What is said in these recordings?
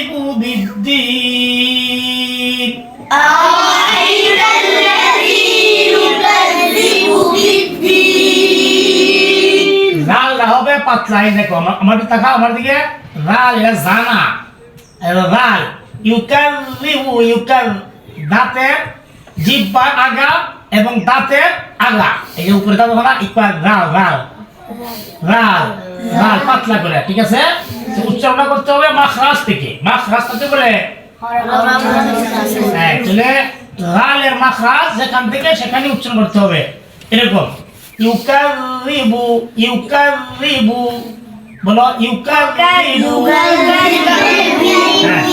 يكذب بالدين أرأيت الذي يكذب بالدين রাল হবে পাতলাই দেখো আমার দেখা আমার দিকে রাল এটা জানা। রাল। ইউকাল্লিবু ইউকাল দাঁতের জিব্বার আগা এবং দাঁতের আগা। এই যে উপরে দাঁত হলা ইকবার রাল রাল। রাল রাল, পাতলা করে, ঠিক আছে? উচ্চারণ করতে হবে মাখরাজ থেকে। মাখরাজ থেকে বলে হ্যাঁ যেখান থেকে সেখানে উচ্চারণ করতে হবে। এরকম। ইউকারিবু ইউকারিবু। বলো ইউকারিবু। হ্যাঁ।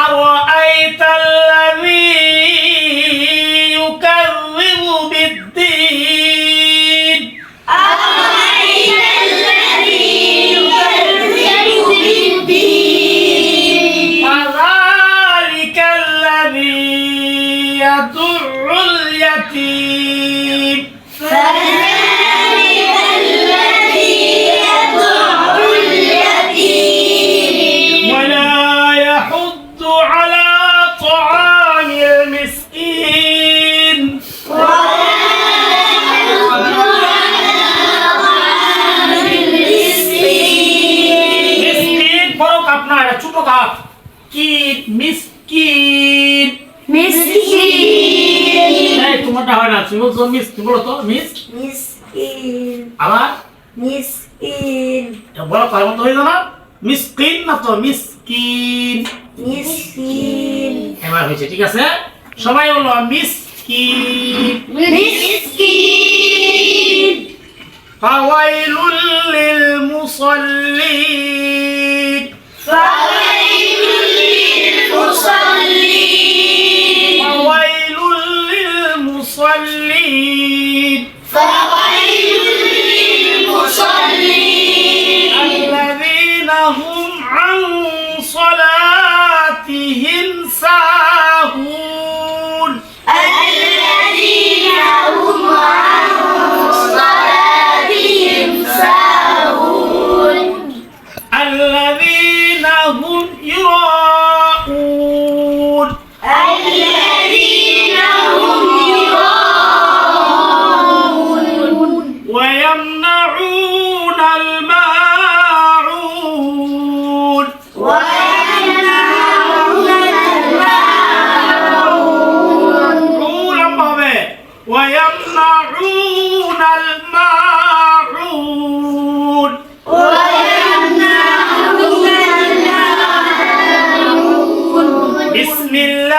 আর আইতাল্লাবি طعام المسكين মিসকিন বড় কাপ না এটা ছোট কাপ কি মিসকিন এই তোমারটা হয় না তুমি বলছো মিস কি বলো তো মিস মিসকিন আবার মিসকিন এটা বড় কার মতো হয়ে না মিসকিন না তো মিসকিন মিসকিন এবার হয়েছে ঠিক আছে? সবাই বলো মিসকি মিসকি ফাওয়াইলুল লিল মুসাল্লিন। ফাওয়াইলুল Uma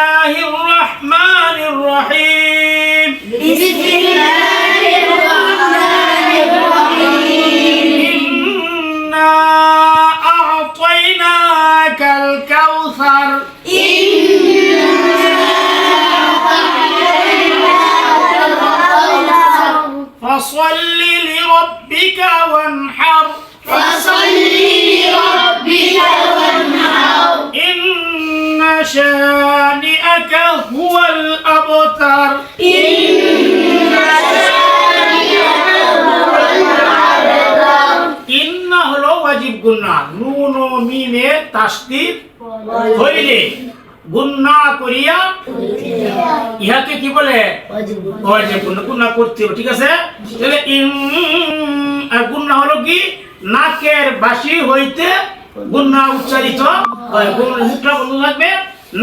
الله الرحمن الرحيم. بسم الله الرحمن الرحيم. إنا أعطيناك الكوثر. فصل لربك وانحر. فصل لربك وانحر. إن شانئك هو الأبتر إن شانئك هو الأبتر إن হলো ওয়াজিব গুন্না নুন ও মিমে তাসদিদ হইলে গুন্না করিয়া ইহাকে কি বলে ওয়াজিব গুন্না গুন্না করতে হবে ঠিক আছে তাহলে ইন আর গুন্না হলো কি নাকের বাসি হইতে গুন্না উচ্চারিত হয় গুন্না মুখটা বন্ধ থাকবে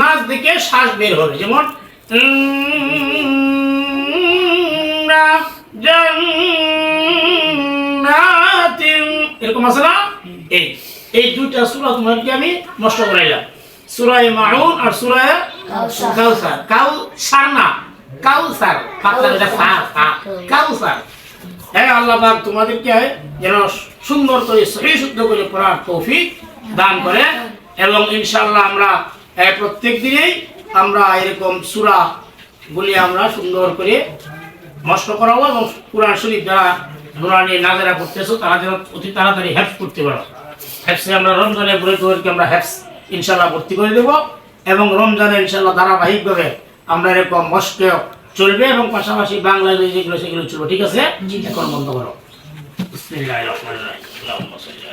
নাক দিকে শ্বাস বের হবে, যেমন এরকম আছে না? এই এই দুইটা সূরা তোমাকে আমি নষ্ট করাইলাম। সূরা মাউন আর সূরা কাউসার। না, কাউসার। কাউসার। হ্যাঁ আল্লাহ তোমাদেরকে যেন সুন্দর করে সহি শুদ্ধ করে পড়ার তৌফিক দান করে, এবং ইনশাআল্লাহ আমরা প্রত্যেক দিনেই আমরা এরকম সূরা গুলি আমরা সুন্দর করে নষ্ট করাবো এবং কোরআন শরীফ যারা নুরানি নাজারা করতেছো তারা যেন অতি তাড়াতাড়ি হ্যাপস করতে পারো। হ্যাপসে আমরা রমজানে বুড়ে আমরা হ্যাপস ইনশাল্লাহ ভর্তি করে দেবো এবং রমজানে ইনশাল্লাহ ধারাবাহিকভাবে আমরা এরকম মস্কে চলবে এবং পাশাপাশি বাংলায় যেগুলো সেগুলো চলবে ঠিক আছে? এখন বন্ধ করো। বিসমিল্লাহির রহমানির রহিম।